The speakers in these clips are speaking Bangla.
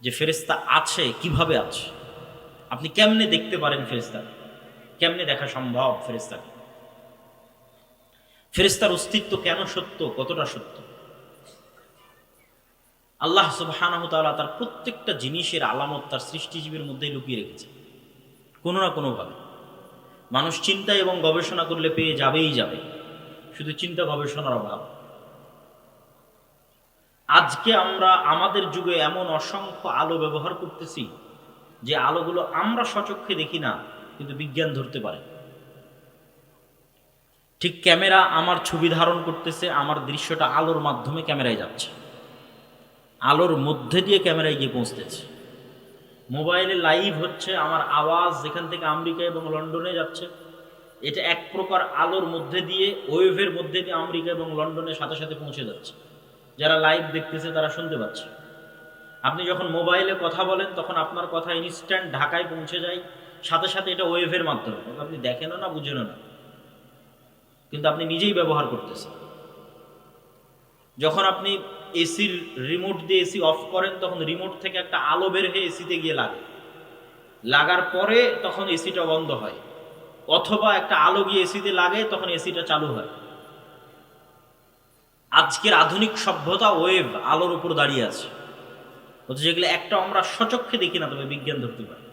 যে ফেরেস্তা আছে, কীভাবে আছে? আপনি কেমনে দেখতে পারেন ফেরেস্তাকে কেমনে দেখা সম্ভব ফেরেস্তাকে ফেরেস্তার অস্তিত্ব কেন সত্য? কতটা সত্য? আল্লাহ সুবহানাহু তাআলা তার প্রত্যেকটা জিনিসের আলামত তার সৃষ্টিজীবীর মধ্যেই লুকিয়ে রেখেছে কোনো না কোনোভাবে। মানুষ চিন্তা এবং গবেষণা করলে পেয়ে যাবেই যাবে। শুধু চিন্তা, গবেষণার অভাব। আজকে আমরা আমাদের যুগে এমন অসংখ্য আলো ব্যবহার করতেছি যে আলোগুলো আমরা সচক্ষে দেখি না, কিন্তু বিজ্ঞান ধরতে পারে। ঠিক ক্যামেরা আমার ছবি ধারণ করতেছে, আমার দৃশ্যটা আলোর মাধ্যমে ক্যামেরায় যাচ্ছে। আলোর মধ্যে দিয়ে ক্যামেরায় গিয়ে পৌঁছতেছে। মোবাইলে লাইভ হচ্ছে, আমার আওয়াজ যেখান থেকে আমেরিকা এবং লন্ডনে যাচ্ছে। এটা এক প্রকার আলোর মধ্যে দিয়ে, ওয়েভের মধ্যে দিয়ে আমেরিকা এবং লন্ডনের সাথে সাথে পৌঁছে যাচ্ছে। যারা লাইভ দেখতেছে, তারা শুনতে পাচ্ছে। আপনি যখন মোবাইলে কথা বলেন, তখন আপনার কথা ইনস্ট্যান্ট ঢাকায় পৌঁছে যায়। সাথে সাথে এটা ওয়েভের মাধ্যমে। আপনি দেখেনও না, বুঝেনও না। কিন্তু আপনি নিজেই ব্যবহার করতেছেন। যখন আপনি এসির রিমোট দিয়ে এসি অফ করেন, তখন রিমোট থেকে একটা আলো বের হয়ে এসিতে গিয়ে লাগে। লাগার পরে তখন এসিটা বন্ধ হয়। অথবা একটা আলো গিয়ে এসিতে লাগে, তখন এসিটা চালু হয়। আজকের আধুনিক সভ্যতা ওয়েভ আলোর উপর দাঁড়িয়ে আছে। অথচ যেগুলো একটা আমরা সচক্ষে দেখি না, তবে বিজ্ঞান ধরতে পারে।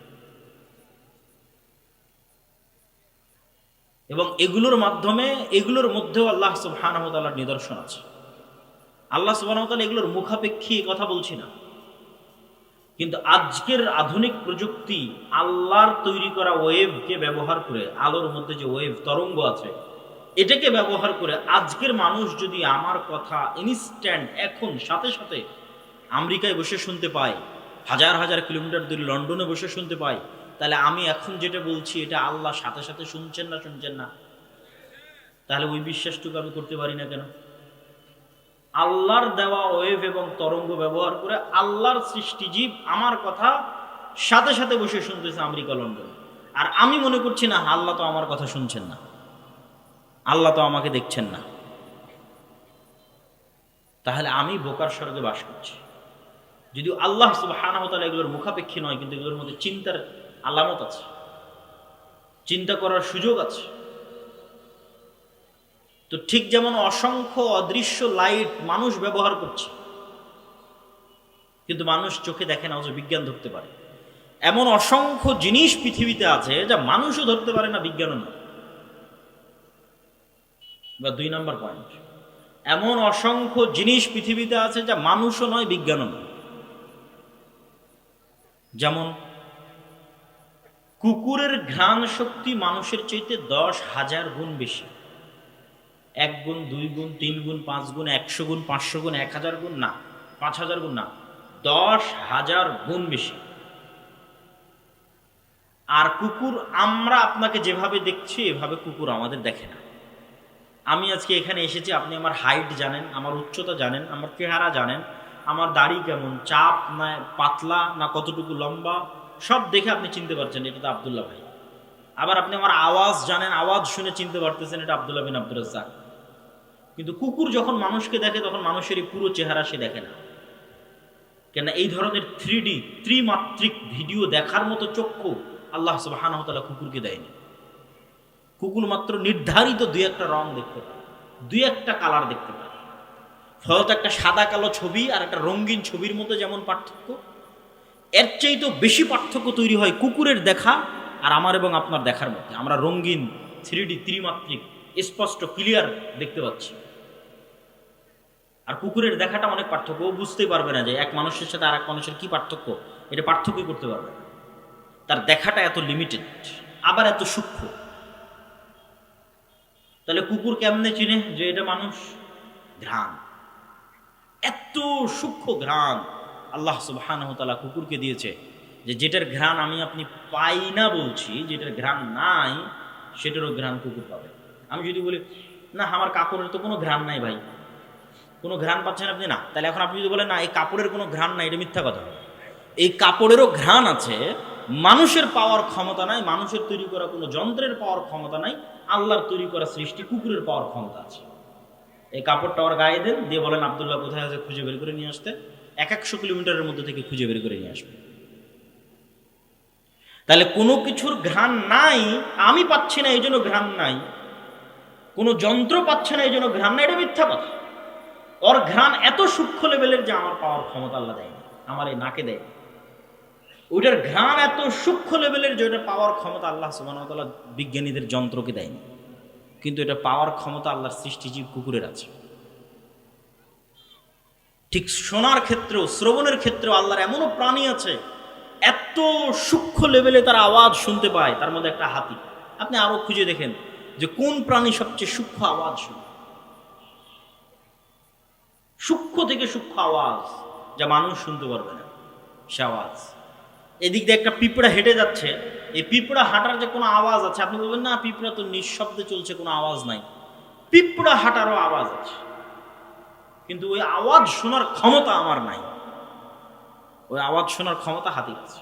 এবং এগুলোর মাধ্যমে, এগুলোর মধ্যেও আল্লাহ সুবহানাহু ওয়া নিদর্শন আছে। আল্লাহ ওয়া এগুলোর মুখাপেক্ষী কথা বলছি না। কিন্তু আজকের আধুনিক প্রযুক্তি আল্লাহর তৈরি করা ওয়েভকে ব্যবহার করে, আলোর মধ্যে যে ওয়েভ তরঙ্গ আছে এটাকে ব্যবহার করে আজকের মানুষ যদি আমার কথা ইনস্ট্যান্ট এখন সাথে সাথে আমেরিকায় বসে শুনতে পায়, হাজার হাজার কিলোমিটার দূরে লন্ডনে বসে শুনতে পাই তাহলে আমি এখন যেটা বলছি এটা আল্লাহ সাথে সাথে শুনছেন না শুনছেন না? তাহলে ওই বিশ্বাসটুকু আমি করতে পারি না কেন? আল্লাহর দেওয়া ওয়েভ এবং তরঙ্গ ব্যবহার করে আল্লাহর সৃষ্টিজীব আমার কথা সাথে সাথে বসে শুনতেছে আমেরিকা, লন্ডন। আর আমি মনে করছি না, আল্লাহ তো আমার কথা শুনছেন না। আল্লাহ তো আমাকে দেখছেন না। তাহলে আমি বোকার স্বর্গে বাস করছি। যদিও আল্লাহ সুবহানাহু ওয়া এগুলোর মুখাপেক্ষী নয়, কিন্তু এগুলোর মধ্যে চিন্তার আলামত আছে। চিন্তা করার সুযোগ আছে। তো ঠিক যেমন অসংখ্য অদৃশ্য লাইট মানুষ ব্যবহার করছে, কিন্তু মানুষ চোখে দেখে না বিজ্ঞান ধরতে পারে। এমন অসংখ্য জিনিস পৃথিবীতে আছে যা মানুষও ধরতে পারে না, বিজ্ঞানও না বা দুই নম্বর পয়েন্ট এমন অসংখ্য জিনিস পৃথিবীতে আছে যা মানুষও নয়, বিজ্ঞানও নয়। যেমন, কুকুরের ঘ্রাণ শক্তি মানুষের চাইতে দশ হাজার গুণ বেশি। এক গুণ, দুই গুণ, তিন গুণ, পাঁচ গুণ, একশো গুণ, পাঁচশো গুণ, এক হাজার গুণ, না, পাঁচ হাজার গুণ না, দশ হাজার গুণ বেশি। আর কুকুর আমরা আপনাকে যেভাবে দেখছি, এভাবে কুকুর আমাদের দেখে না। আমি আজকে এখানে এসেছি, আপনি আমার হাইট জানেন, আমার উচ্চতা জানেন, আমার চেহারা জানেন, আমার দাড়ি কেমন, চাপ না পাতলা না কতটুকু লম্বা, সব দেখে আপনি চিনতে পারছেন, এটা তো আবদুল্লাহ ভাই। আবার আপনি আমার আওয়াজ জানেন, আওয়াজ শুনে চিনতে পারতেছেন, এটা আবদুল্লাহ বিন আব্দুল কিন্তু কুকুর যখন মানুষকে দেখে, তখন মানুষের এই পুরো চেহারা সে দেখে না। কেন এই ধরনের থ্রি ত্রিমাত্রিক ভিডিও দেখার মতো চক্ষু আল্লাহ সুবাহানহ তালা কুকুরকে দেয়নি। কুকুর মাত্র নির্ধারিত দুই একটা রং দেখতে পায়। দুই একটা কালার দেখতে পায়। ফলত একটা সাদা কালো ছবি আর একটা রঙিন ছবির মধ্যে যেমন পার্থক্য, এর চেয়ে তো বেশি পার্থক্য তৈরি হয় কুকুরের দেখা আর আমার এবং আপনার দেখার মধ্যে। আমরা রঙিন থ্রি ডি ত্রিমাত্রিক স্পষ্ট ক্লিয়ার দেখতে পাচ্ছি। আর কুকুরের দেখাটা অনেক পার্থক্য। বুঝতেই পারবে না যে এক মানুষের সাথে আর এক মানুষের কী পার্থক্য, এটা পার্থক্যই করতে পারবে তার দেখাটা এত লিমিটেড আবার এত সূক্ষ্ম। তাহলে কুকুর কেমনে চিনে যে এটা মানুষ? ঘ্রাণ। এত সূক্ষ্ম ঘ্রাণ আল্লাহ সুবহানাহু তাআলা কুকুরকে দিয়েছে যে যেটার ঘ্রাণ আমি আপনি পাই না বলছি, যেটার ঘ্রাণ নাই, সেটারও ঘ্রাণ কুকুর পাবে। আমি যদি বলি, না, আমার কাপড়ের তো কোনো ঘ্রাণ নাই ভাই। কোনো ঘ্রাণ পাচ্ছেন আপনি? না। তাহলে এখন আপনি যদি বলেন, না, এই কাপড়ের কোনো ঘ্রাণ নাই, এটা মিথ্যা কথা। এই কাপড়েরও ঘ্রাণ আছে, মানুষের পাওয়ার ক্ষমতা নাই, মানুষের তৈরি করা কোনো যন্ত্রের পাওয়ার ক্ষমতা নাই আল্লাহর তৈরি করা সৃষ্টি, কুকুরের পাওয়ার ক্ষমতা আছে। এই কাপড়টা ওর গায়ে দেন, দিয়ে বলেন, আবদুল্লাহ, কোথায় আছে? খুঁজে বের করে নিয়ে আসতে। এক একশো কিলোমিটারের মধ্যে থেকে খুঁজে বের করে নিয়ে আসবে। তাহলে কোনো কিছুর ঘ্রাণ নাই, আমি পাচ্ছি না, এই জন্য ঘ্রাণ নাই। কোনো যন্ত্র পাচ্ছে না, এই জন্য ঘ্রাণ নাই, এটা মিথ্যা কথা। ওর ঘ্রাণ এত সূক্ষ্ম লেভেলের যে আমার পাওয়ার ক্ষমতা আল্লাহ দেয়নি, আমার এই নাকে দেয়নি। ওইটার ঘ্রাণ এত সূক্ষ্ম লেভেলের যে ওটা পাওয়ার ক্ষমতা আল্লাহ সুবাহতাল্লাহ বিজ্ঞানীদের যন্ত্রকে দেয়নি। কিন্তু এটা পাওয়ার ক্ষমতা আল্লাহর সৃষ্টিজীব কুকুরের আছে। ঠিক শোনার ক্ষেত্রেও, শ্রবণের ক্ষেত্রেও আল্লাহর এমনও প্রাণী আছে, এত সূক্ষ্ম লেভেলে তার আওয়াজ শুনতে পায়, তার মধ্যে একটা হাতি। আপনি আরও খুঁজে দেখেন যে কোন প্রাণী সবচেয়ে সূক্ষ্ম আওয়াজ শুনে। সূক্ষ্ম থেকে সূক্ষ্ম আওয়াজ যা মানুষ শুনতে পারবে না, সে আওয়াজ। এদিক দিয়ে একটা পিঁপড়া হেঁটে যাচ্ছে। এই পিঁপড়া হাঁটার যে কোনো আওয়াজ আছে, আপনি বলবেন, না, পিঁপড়া তো নিঃশব্দে চলছে, কোনো আওয়াজ নাই। পিঁপড়া হাঁটারও আওয়াজ আছে। কিন্তু ওই আওয়াজ শোনার ক্ষমতা আমার নাই। ওই আওয়াজ শোনার ক্ষমতা হাতির আছে।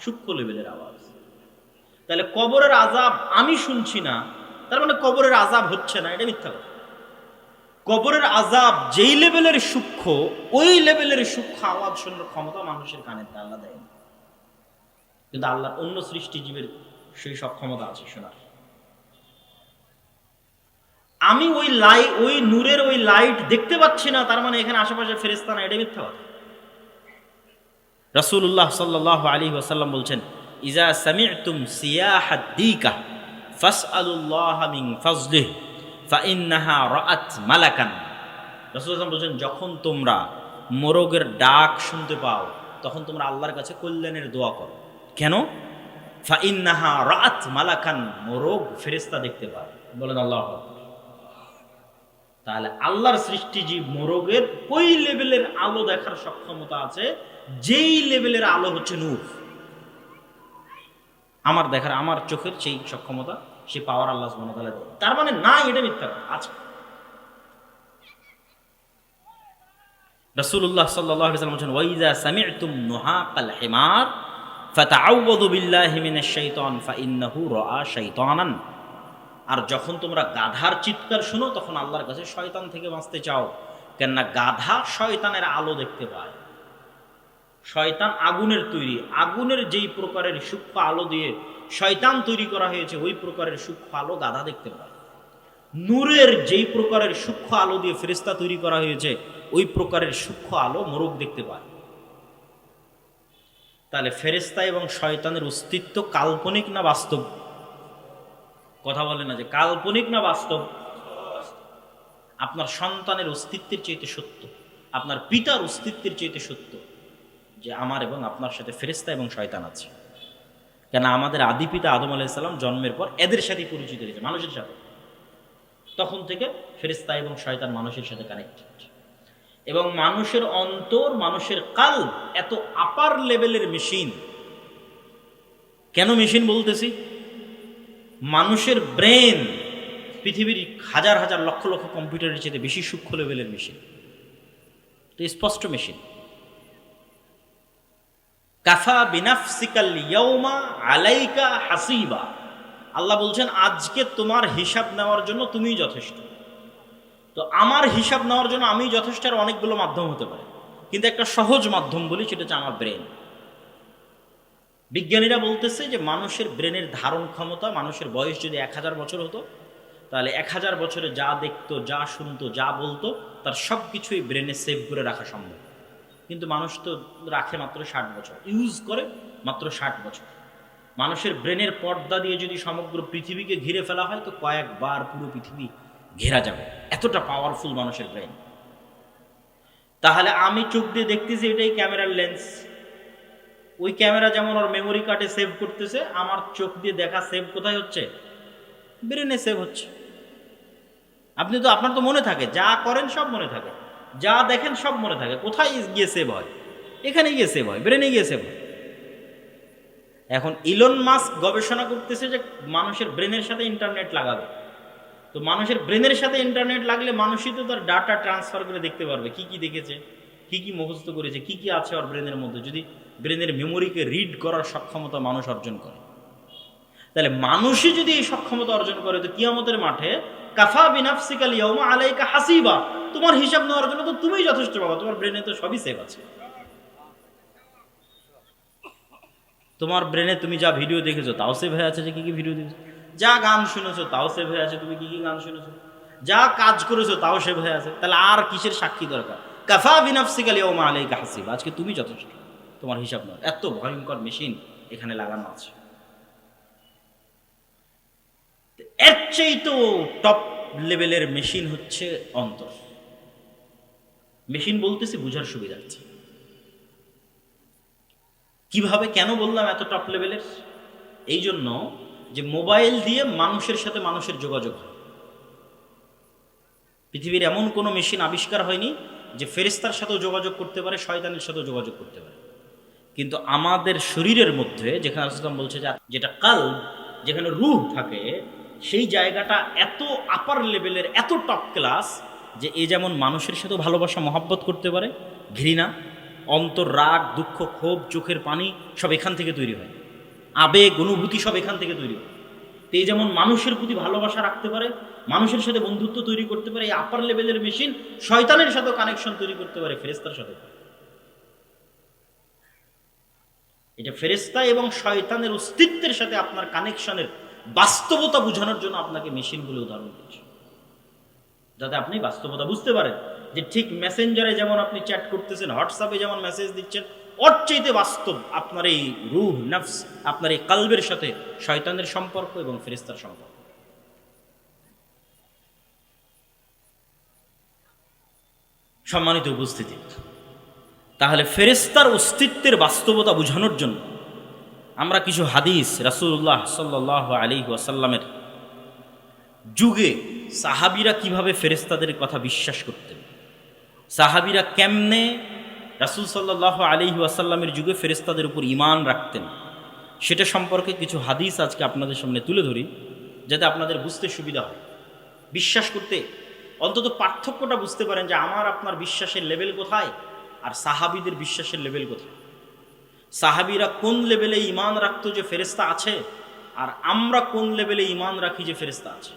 সূক্ষ্ম লেভেলের আওয়াজ। তাহলে কবরের আজাব আমি শুনছি না, তার মানে কবরের আজাব হচ্ছে না, এটা মিথ্যা কথা। কবরের আজাব যেই লেভেলের সূক্ষ্ম, ওই লেভেলের সূক্ষ্ম আওয়াজ শোনার ক্ষমতা মানুষের কানে আল্লাহ দেয় না। কিন্তু আল্লাহর অন্য সৃষ্টিজীবের সেই সক্ষমতা আছে, শোনার। আমি ওই লাইট ওই নূরের ওই লাইট দেখতে পাচ্ছি না, তার মানে এখানে আশেপাশে ফেরেস্তা না এটা মিথ্যা কথা। রসুল্লাহ সাল্লাহ আলী ওয়াসাল্লাম বলছেন ইজা সামি'তুম সিয়াহাদ্দিকা ফাসআলুল্লাহ মিন ফাজলিহ, ফাইন্নাহা রাআত মালাকান। রাসূলুল্লাহ বলছেন, যখন তোমরা মোরগের ডাক শুনতে পাও, তখন তোমরা আল্লাহর কাছে কল্যাণের দোয়া করো। কেন? ফাইন্নাহা রাআত মালাকান, মোরগ ফেরেশতা দেখতে পায়। বলেন আল্লাহ তাহলে আল্লাহর সৃষ্টিজীব মোরগের ওই লেভেলের আলো দেখার সক্ষমতা আছে, যেই লেভেলের আলো হচ্ছে নূর। আমার দেখার, আমার চোখের সেই সক্ষমতা সে পাওয়ার আল্লাহ সুবহানাহু তার মানে না, এটা মিথ্যা আছে রাসূলুল্লাহ সাল্লাল্লাহু আলাইহি বলেন ওয়াইজা সামি'তুম নুহাকাল হিমার আর যখন তোমরা গাধার চিৎকার শুনো, তখন আল্লাহর কাছে শয়তান থেকে বাঁচতে চাও, কেননা গাধা শয়তানের আলো দেখতে পায়। শয়তান আগুনের তৈরি, আগুনের যেই প্রকারের সূক্ষ্ম আলো দিয়ে শয়তান তৈরি করা হয়েছে, ওই প্রকারের সূক্ষ্ম আলো গাধা দেখতে পায়। নূরের যেই প্রকারের সূক্ষ্ম আলো দিয়ে ফেরিস্তা তৈরি করা হয়েছে, ওই প্রকারের সূক্ষ্ম আলো মোরগ দেখতে পায়। তাহলে ফেরিস্তা এবং শয়তানের অস্তিত্ব কাল্পনিক না বাস্তব? কথা বলে না যে কাল্পনিক না বাস্তব? আপনার সন্তানের অস্তিত্বের চাইতে সত্য, আপনার পিতার অস্তিত্বের চাইতে সত্য যে আমার এবং আপনার সাথে ফেরিস্তা এবং শয়তান আছে। কেন আমাদের আদি পিতা আদম আলাইসাল্লাম জন্মের পর এদের সাথে পরিচিত হয়েছে, মানুষের সাথে। তখন থেকে ফেরিস্তা এবং শয়তান মানুষের সাথে কানেক্টেড এবং মানুষের অন্তর, মানুষের কাল এত আপার লেভেলের মেশিন কেন মেশিন বলতেছি? মানুষের ব্রেন পৃথিবীর হাজার হাজার লক্ষ লক্ষ কম্পিউটারের চেয়ে বেশি সূক্ষ্ম লেভেলের মেশিন স্পষ্ট মেশিন কাফা বিনাফসিকাল ইয়ৌমা আলাইকা হাসিবা। আল্লাহ বলছেন, আজকে তোমার হিসাব নেওয়ার জন্য তুমিই যথেষ্ট। তো আমার হিসাব নেওয়ার জন্য আমি যথেষ্ট আর অনেকগুলো মাধ্যম হতে পারে। কিন্তু একটা সহজ মাধ্যম বলি, সেটা হচ্ছে আমার ব্রেন। বিজ্ঞানীরা বলতেছে যে মানুষের ব্রেনের ধারণ ক্ষমতা, মানুষের বয়স যদি এক হাজার বছর হতো, তাহলে এক হাজার বছরে যা দেখতো, যা শুনতো, যা বলতো, তার সব কিছুই ব্রেনে সেভ করে রাখা সম্ভব। কিন্তু মানুষ তো রাখে মাত্র ষাট বছর, ইউজ করে মাত্র ষাট বছর। মানুষের ব্রেনের পর্দা দিয়ে যদি সমগ্র পৃথিবীকে ঘিরে ফেলা হয়, তো কয়েকবার পুরো পৃথিবী ঘেরা যাবে। এতটা পাওয়ারফুল মানুষের ব্রেন তাহলে আমি চোখ দিয়ে দেখতেছি এটাই ক্যামেরার লেন্স ওই ক্যামেরা যেমন ওর মেমোরি কার্ডে সেভ করতেছে, আমার চোখ দিয়ে দেখা সেভ কোথায় হচ্ছে? ব্রেনে সেভ হচ্ছে। আপনি তো, আপনার তো মনে থাকে, যা করেন সব মনে থাকে। যা দেখেন সব মনে থাকে। কোথায় গিয়ে সেভ হয়? এখানে গিয়ে সেভ হয় ব্রেনে গিয়ে সেভ হয়। এখন ইলন মাস্ক গবেষণা করতেছে যে মানুষের ব্রেনের সাথে ইন্টারনেট লাগাবে। তো মানুষের ব্রেনের সাথে ইন্টারনেট লাগলে মানুষই তো তার ডাটা ট্রান্সফার করে দেখতে পারবে, কি কি দেখেছে, কি কি মুখস্থ করেছে, কি কি আছে ওর ব্রেনের মধ্যে, যদি ব্রেনের মেমোরিকে রিড করার সক্ষমতা মানুষ অর্জন করে। তাহলে মানুষই যদি এই সক্ষমতা অর্জন করে, তো কিয়ামতের মাঠে কাফা বিনাফসিকাল ইয়মা আলাইকা হাসিবা, তোমার হিসাব নেওয়ার জন্য তো তুমিই যথেষ্ট পাবা, তোমার ব্রেনে তো সবই সেভ আছে। তোমার ব্রেনে তুমি যা ভিডিও দেখেছ, তাও সেভ হয়ে আছে যে কি কি ভিডিও দেখেছ? যা গান শুনেছো তাও সেভ হয়ে আছে, তুমি কি কি গান শুনেছো? যা কাজ করেছ তাও সেভ হয়ে আছে, তাহলে আর কিসের সাক্ষী দরকার? কাফা বিনাফসিকালি ও মা আলাই কাহাসিব আজকে তুমি যথেষ্ট, তোমার হিসাব নয় এত ভয়ঙ্কর মেশিন এখানে লাগানো আছে। এর চেয়ে তো টপ লেভেলের মেশিন হচ্ছে অন্তর। মেশিন বলতেছি বুঝার সুবিধা আছে। কীভাবে, কেন বললাম এত টপ লেভেলের এই জন্য যে মোবাইল দিয়ে মানুষের সাথে মানুষের যোগাযোগ হয়। পৃথিবীর এমন কোনো মেশিন আবিষ্কার হয়নি যে ফেরিস্তার সাথেও যোগাযোগ করতে পারে, শয়তানের সাথেও যোগাযোগ করতে পারে। কিন্তু আমাদের শরীরের মধ্যে, যেখানে আসলাম বলছে যে যেটা কাল যেখানে রুহ থাকে, সেই জায়গাটা এত আপার লেভেলের এত টপ ক্লাস যে এ যেমন মানুষের সাথেও ভালোবাসা, মহাব্বত করতে পারে, ঘৃণা, অন্তর, রাগ, দুঃখ, ক্ষোভ, চোখের পানি সব এখান থেকে তৈরি হয়। আবেগ, অনুভূতি সব এখান থেকে তৈরি হয়। তো এই যেমন মানুষের প্রতি ভালোবাসা রাখতে পারে, মানুষের সাথে বন্ধুত্ব তৈরি করতে পারে, এই আপার লেভেলের মেশিন শয়তানের সাথেও কানেকশন তৈরি করতে পারে ফেরেস্তার সাথে এটা ফেরেস্তা এবং শয়তানের অস্তিত্বের সাথে আপনার কানেকশনের বাস্তবতা বোঝানোর জন্য আপনাকে মেশিনগুলো উদাহরণ দিচ্ছে। যাতে আপনি বাস্তবতা বুঝতে পারেন যে ঠিক মেসেঞ্জারে যেমন আপনি চ্যাট করতেছেন হোয়াটসঅ্যাপে যেমন মেসেজ দিচ্ছেন ওর চাইতে বাস্তব আপনার এই রুহ, নফস, আপনার এই কালবের সাথে শয়তানের সম্পর্ক এবং ফেরিস্তার সম্পর্ক। সম্মানিত উপস্থিতি, তাহলে ফেরেস্তার অস্তিত্বের বাস্তবতা বোঝানোর জন্য আমরা কিছু হাদিস রাসুল্লাহ সাল্লাহ আলী ওয়াসাল্লামের যুগে সাহাবিরা কীভাবে ফেরেস্তাদের কথা বিশ্বাস করতেন, সাহাবিরা কেমনে রাসুল সাল্লাহ আলী ওয়াসাল্লামের যুগে ফেরেস্তাদের উপর ইমান রাখতেন। সেটা সম্পর্কে কিছু হাদিস আজকে আপনাদের সামনে তুলে ধরি, যাতে আপনাদের বুঝতে সুবিধা হয়। বিশ্বাস করতে অন্তত পার্থক্যটা বুঝতে পারেন যে আমার, আপনার বিশ্বাসের লেভেল কোথায় আর সাহাবিদের বিশ্বাসের লেভেল কোথায়। সাহাবিরা কোন লেভেলে ইমান রাখতো যে ফেরেস্তা আছে আর আমরা কোন লেভেলে ইমান রাখি যে ফেরেস্তা আছে?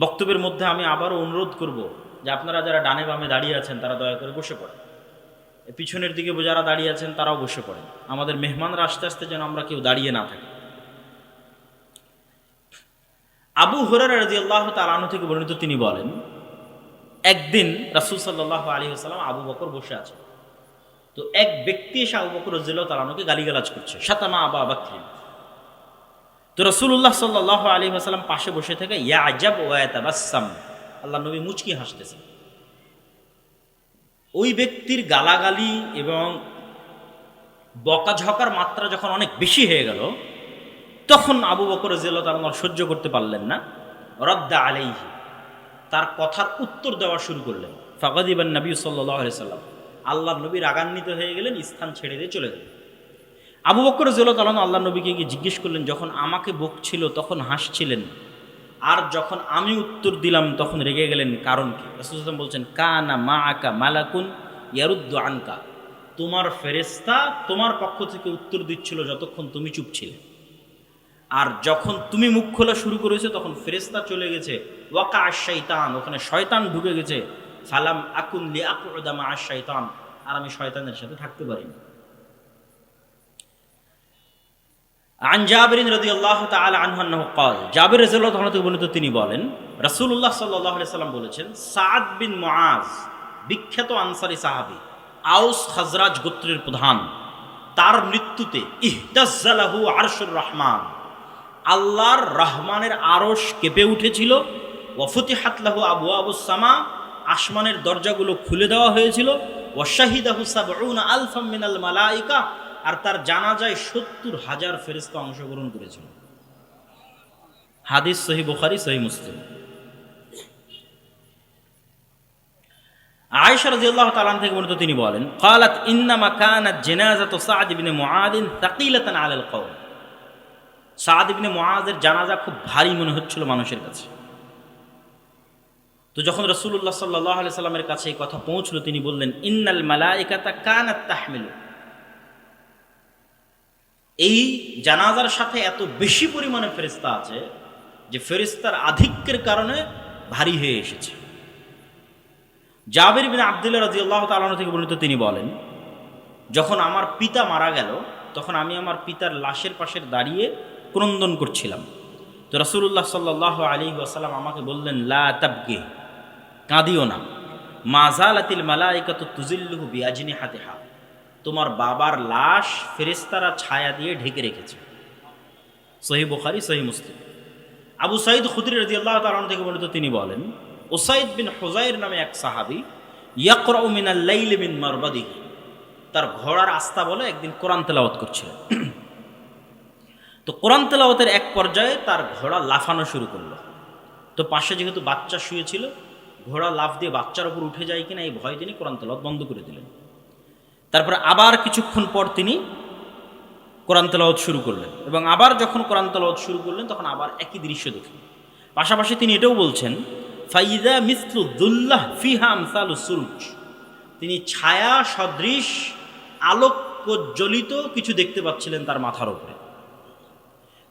বক্তব্যের মধ্যে আমি আবারও অনুরোধ করব যে আপনারা যারা ডানে বামে দাঁড়িয়ে আছেন, তারা দয়া করে বসে পড়েন। পিছনের দিকে যারা দাঁড়িয়ে আছেন, তারাও বসে পড়েন। আমাদের মেহমানরা আস্তে আস্তে যেন আমরা কেউ দাঁড়িয়ে না থাকি। আবু হরার রাজি আল্লাহ তালানু থেকে বর্ণিত তিনি বলেন, একদিন রাসুল সাল্লাহ আলী আসসালাম আবু বকর বসে আছে। তো এক ব্যক্তি এসে আবু বকর রজিল্লাহ তালানুকে গালিগালাজ করছে। সাতামা আবা বাক্রিন। তো রসুল্লাহ সাল্লাহ আলী আসালাম পাশে বসে থেকে ইয়া আজাব ওয়াতাবাসাম আল্লাহ নবী মুচকি হাসতেছেন। ওই ব্যক্তির গালাগালি এবং বকাঝকার মাত্রা যখন অনেক বেশি হয়ে গেল, তখন আবু বকর জিল্লা তার সহ্য করতে পারলেন না। রদ্দা আলাইহি। তার কথার উত্তর দেওয়া শুরু করলেন। ফাকাদিবান নবী সাল্লাহ সাল্লাম। আল্লাহ নবী রাগান্বিত হয়ে গেলেন, স্থান ছেড়ে দিয়ে চলে গেলেন। আবু বকর জিল্লা তালন আল্লাহ নবীকে গিয়ে জিজ্ঞেস করলেন, যখন আমাকে বকছিল তখন হাসছিলেন। আর যখন আমি উত্তর দিলাম, তখন রেগে গেলেন কারণ কি? রসুলাম বলছেন, কানা মা আকা মালাকুন ইয়ারুদ্দ আনকা। তোমার ফেরেস্তা তোমার পক্ষ থেকে উত্তর দিচ্ছিল যতক্ষণ তুমি চুপ ছিলে। আর যখন তুমি মুখ খোলা শুরু করেছ, তখন ফেরেস্তা চলে গেছে, ওয়াকা আশাইতান ওখানে শয়তান ঢুকে গেছে, সালাম আকুন লি আকুদামা আশাইতান আর আমি শয়তানের সাথে থাকতে পারিনি। আন জাবিরিন রদি আল্লাহ তালা আনহান্নাহ কল জাবির রাজিয়াল্লাহ তাআলা থেকে বর্ণিত তিনি বলেন রাসূলুল্লাহ সাল্লাল্লাহু সাল্লাম বলেছেন সাদ বিন মুআজ বিখ্যাত আনসারি সাহাবী আউস খাজরাজ গোত্রের প্রধান, তার মৃত্যুতে ইহতাজ্জালাহু আরশুর রহমান। আল্লাহর রহমানের আরশ কেঁপে উঠেছিল ওয়ফতিহাত লাহু আবু আবু সামা, আসমানের দরজাগুলো খুলে দেওয়া হয়েছিল ওয়াশাহিদাহু সাবউনা আলফাম মিনাল মালাইকা আর তার জানাজায় সত্তর হাজার ফেরিস্তা অংশগ্রহণ করেছিল হাদিস সহি বুখারি সহি মুসলিম আয়েশা রাদিয়াল্লাহু তাআলা থেকে বর্ণিত তিনি বলেন قالت انما كانت جنازه سعد بن معاذ ثقيله على القوم সাদ ইবনে মুআজের জানাজা খুব ভারী মনে হচ্ছিল মানুষের কাছে তো যখন রাসূলুল্লাহ সাল্লাল্লাহু আলাইহি সাল্লামের কাছে এই কথা পৌঁছলো তিনি বললেন ইন্নাল মালাইকাতা কানাত তাহমিলু এই জানাজার সাথে এত বেশি পরিমাণে ফেরিস্তা আছে যে ফেরিস্তার আধিক্যের কারণে ভারী হয়ে এসেছে। জাবির বিন আবদুল্লাহ রাজি আল্লাহ তালন থেকে বর্ণিত তিনি বলেন, যখন আমার পিতা মারা গেল, তখন আমি আমার পিতার লাশের পাশে দাঁড়িয়ে ক্রন্দন করছিলাম। তো রসুল্লাহ সাল্লাহ আলী ওয়াসাল্লাম আমাকে বললেন, লা তাবগে, কাঁদিও না। মাজালাতিল মালাইকাত তুজিল্লুহু বিয়াজিনী হাতে হা তোমার বাবার লাশ ফেরেস্তারা ছায়া দিয়ে ঢেকে রেখেছে। সহি বুখারি, সহি মুসলিম। আবু সাইদ খুদ্রি রাজি আল্লাহ তালন থেকে বর্ণিত তিনি বলেন ওসাইদ বিন হোজাইর নামে এক সাহাবি, ইয়াকরাউ মিনাল লাইল মিন মারবাদিহি। তার ঘোড়ার আস্থা বলে একদিন কোরআন তেলাওয়াত করছিলেন। তো কোরআন তেলাওয়াতের এক পর্যায়ে তার ঘোড়া লাফানো শুরু করল। তো পাশে যেহেতু বাচ্চা শুয়েছিল, ঘোড়া লাফ দিয়ে বাচ্চার উপর উঠে যায় কিনা এই ভয় তিনি কোরআন তেলাওয়াত বন্ধ করে দিলেন। তারপরে আবার কিছুক্ষণ পর তিনি কোরআন তেলাওয়াত শুরু করলেন এবং আবার যখন কোরআন তেলাওয়াত শুরু করলেন, তখন আবার একই দৃশ্য দেখলেন। পাশাপাশি তিনি এটাও বলছেন, ফাইদা মিসলু দুল্লাহ ফিহা সুরুজ। তিনি ছায়া, সদৃশ আলোক জ্বলিত কিছু দেখতে পাচ্ছিলেন তার মাথার উপরে।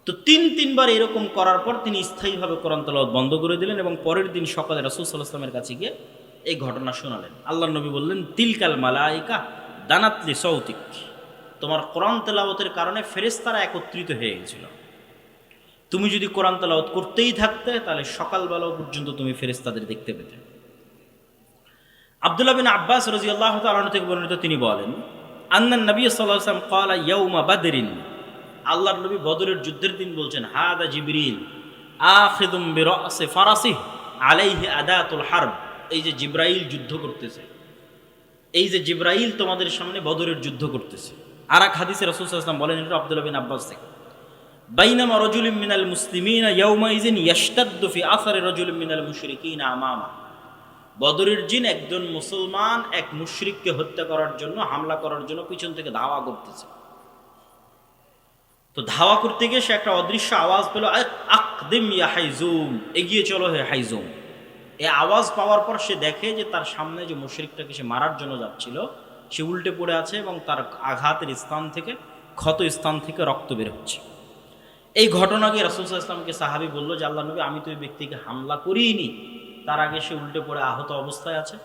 তো তিন তিনবার এরকম করার পর তিনি স্থায়ীভাবে কোরআন তেলাওয়াত বন্ধ করে দিলেন এবং পরের দিন সকালে রাসুল সাল্লাহ আসলামের কাছে গিয়ে এই ঘটনা শোনালেন। আল্লাহ নবী বললেন, তিলকাল মালাইকা দানাতলি সৌতিক। তোমার কোরআন তেলাওয়াতের কারণে ফেরেস্তারা একত্রিত হয়ে গেছিল। তুমি যদি কোরআন তেলাওয়াত করতেই থাকতে, তাহলে সকালবেলা পর্যন্ত তুমি ফেরেস্তাদের দেখতে পেতে। আবদুল্লাহ বিন আব্বাস রাজি আল্লাহ তালন থেকে বর্ণিত তিনি বলেন আন্নান নবী সাল্লাহ আসলাম কলা ইয়ৌমা বাদরিন। আল্লাহর নবী বদরের যুদ্ধের দিন বলছেন, হাদা জিবরিল আখিদুম বিরাসি ফারাসি আলাইহি আদাতুল হারব। এই যে জিব্রাইল যুদ্ধ করতেছে এই যে জিব্রাইল তোমাদের সামনে বদরের যুদ্ধ করতেছে। আর এক হাদিসে রাসূল সাল্লাল্লাহু আলাইহি ওয়াসাল্লাম বলেন, এটা আব্দুল্লাহ বিন আব্বাস থেকে। বাইনামা রাজুলিন মিনাল মুসলিমিনা ইয়াউমাইজিন ইয়াশতাদ্দু ফি আসারি রাজুলিন মিনাল মুশরিকিনা আমামা। বদরের জিন একজন মুসলমান, এক মুশরিককে হত্যা করার জন্য, হামলা করার জন্য পিছন থেকে ধাওয়া করতেছে। তো ধাওয়া করতে গিয়ে সে একটা অদৃশ্য আওয়াজ পেল আকদিম ইয়া হাইজুম, এগিয়ে চলো হে হাইজুম। এই আওয়াজ পাওয়ার পর সে দেখে যে তার সামনে যে মুশরিকটাকে সে মারার জন্য যাচ্ছিল, সে উল্টে পড়ে আছে এবং তার আঘাতের স্থান থেকে, ক্ষত স্থান থেকে রক্ত বের হচ্ছে। এই ঘটনাকে রাসুল ইসলামকে সাহাবি বলল যে, আল্লাহ নবী, আমি তো ওই ব্যক্তিকে হামলা করিনি তার আগে সে উল্টে পড়ে আহত অবস্থায় আছে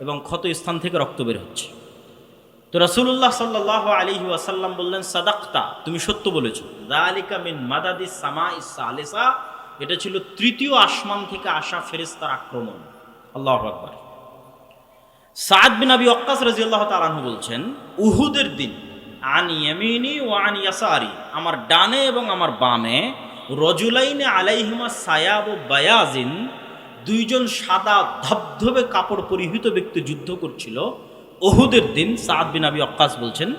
এবং ক্ষত স্থান থেকে রক্ত বের হচ্ছে। তো রসুল্লাহ সাল্লাহ আলী ওয়াসাল্লাম বললেন, সাদাক্তা, তুমি সত্য বলেছ। বলেছ দালিকা মিন মাদাদি সামা ইসা এটা ছিল তৃতীয় আসমান থেকে আসা ফেরেস্তার আক্রমণ। আল্লাহ আকবর। সাদ বিন আবি অক্কাস রাজিউল্লাহ তালাহু বলছেন, উহুদের দিন, আন ইয়ামিনি ও আন ইয়াসারি, আমার ডানে এবং আমার বামে, রজুলাইনে আলাইহিমা সায়াব ও বায়াজিন, দুইজন সাদা ধবধবে কাপড় পরিহিত ব্যক্তি যুদ্ধ করছিল। ওহুদের দিন, সাদ বিন আবি অক্কাস বলছেন,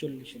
চল্লিশ